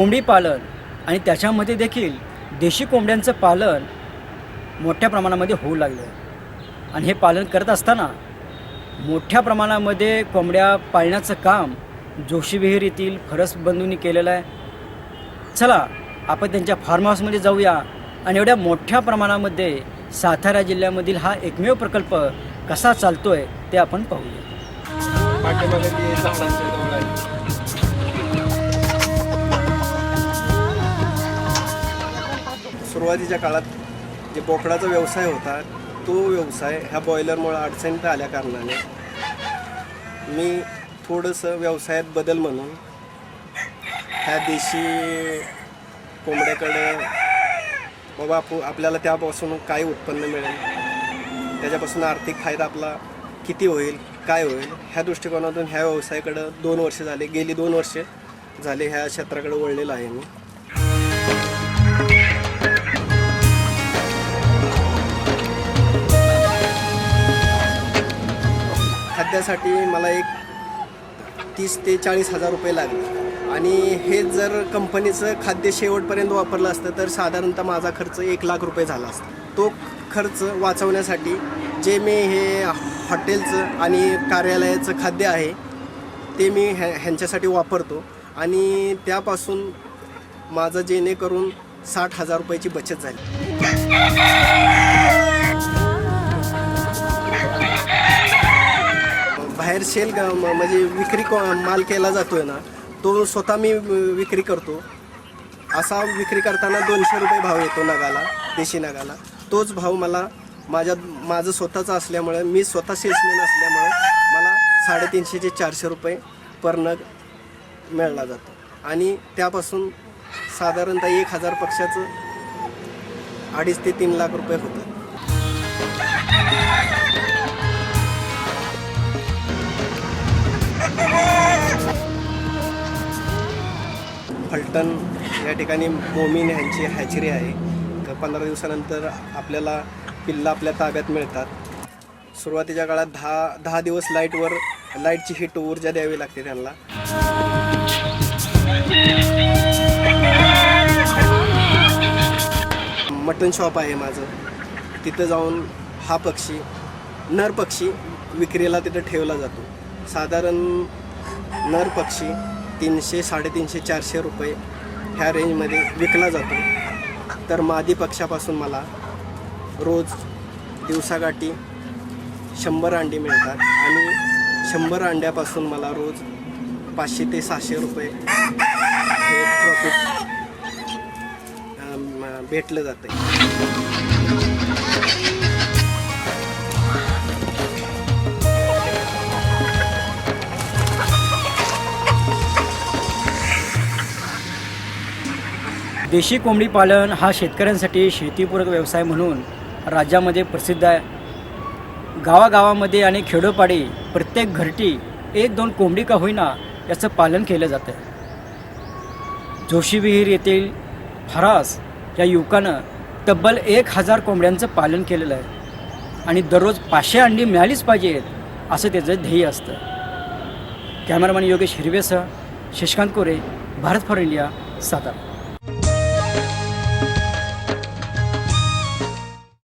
कोंबडी पालन आणि त्याच्यामध्ये देखील देशी कोंबड्यांचं पालन मोठ्या प्रमाणामध्ये होऊ लागलं. आहे आणि हे पालन करत असताना मोठ्या प्रमाणामध्ये कोंबड्या पाळण्याचं काम जोशी विहीर येथील फरस बंधूंनी केलेलं आहे. चला आपण त्यांच्या फार्म हाऊसमध्ये जाऊया आणि एवढ्या मोठ्या प्रमाणामध्ये सातारा जिल्ह्यामधील हा एकमेव प्रकल्प कसा चालतो आहे ते आपण पाहूया. सुरुवातीच्या काळात जे बोकडाचा व्यवसाय होता तो व्यवसाय ह्या बॉयलरमुळे अडचणीत आल्या कारणाने मी थोडंसं व्यवसायात बदल म्हणून ह्या देशी कोंबड्याकडे बाबा आपू आपल्याला त्यापासून काय उत्पन्न मिळेल. त्याच्यापासून आर्थिक फायदा आपला किती होईल काय होईल ह्या दृष्टिकोनातून ह्या व्यवसायाकडं दोन वर्ष झाले गेली दोन वर्ष झाले ह्या क्षेत्राकडे वळलेलं आहे मी. त्यासाठी मला एक तीस ते चाळीस हजार रुपये लागले. आणि हे जर कंपनीचं खाद्य शेवटपर्यंत वापरलं असतं तर साधारणतः माझा खर्च एक लाख रुपये झाला असता. तो खर्च वाचवण्यासाठी जे मी हे हॉटेलचं आणि कार्यालयाचं खाद्य आहे ते मी ह्या ह्यांच्यासाठी वापरतो. आणि त्यापासून माझं जेणेकरून साठ हजार रुपयाची बचत झाली. बाहेर सेल म- म्हणजे विक्री माल केला जातोय ना तो स्वतः मी विक्री करतो. असा विक्री करताना दोनशे रुपये भाव येतो नगाला देशी नगाला. तोच भाव मला माझ्या माझं स्वतःचा असल्यामुळे मी स्वतः सेल्समॅन असल्यामुळे मला साडेतीनशे ते चारशे रुपये पर नग मिळला जातो. आणि त्यापासून साधारणतः एक हजार पक्षाचं अडीच ते तीन लाख रुपये होतं फलटण या ठिकाणी मोमीन ह्यांची हॅचरी आहे. तर पंधरा दिवसानंतर आपल्याला पिल्लं आपल्या ताब्यात मिळतात. सुरुवातीच्या काळात दहा दहा दिवस लाईटवर लाईटची हिट ऊर्जा द्यावी लागते त्यांना. मटन शॉप आहे माझं. तिथं जाऊन हा पक्षी नर पक्षी विक्रीला तिथं ठेवला जातो. साधारण नर पक्षी तीनशे साडेतीनशे चारशे रुपये ह्या रेंजमध्ये विकला जातो. तर मादी पक्षापासून मला रोज दिवसाकाठी शंभर अंडी मिळतात आणि शंभर अंड्यापासून मला रोज पाचशे ते सहाशे रुपये हे प्रॉफिट भेटलं जातं देशी कोंबडी पालन हा शेतकऱ्यांसाठी शेतीपूरक व्यवसाय म्हणून राज्यामध्ये प्रसिद्ध आहे. गावागावामध्ये आणि खेडोपाडी प्रत्येक घरटी एक दोन कोंबडी का होईना याचं पालन केलं जातं जोशी विहीर येथील फरास या युवकानं तब्बल एक हजार कोंबड्यांचं पालन केलेलं आहे आणि दररोज पाचशे अंडी मिळालीच पाहिजेत असं त्याचं ध्येय असतं. कॅमेरामॅन योगेश हिरवेसह शशिकांत कोरे भारत फॉर इंडिया सातारा.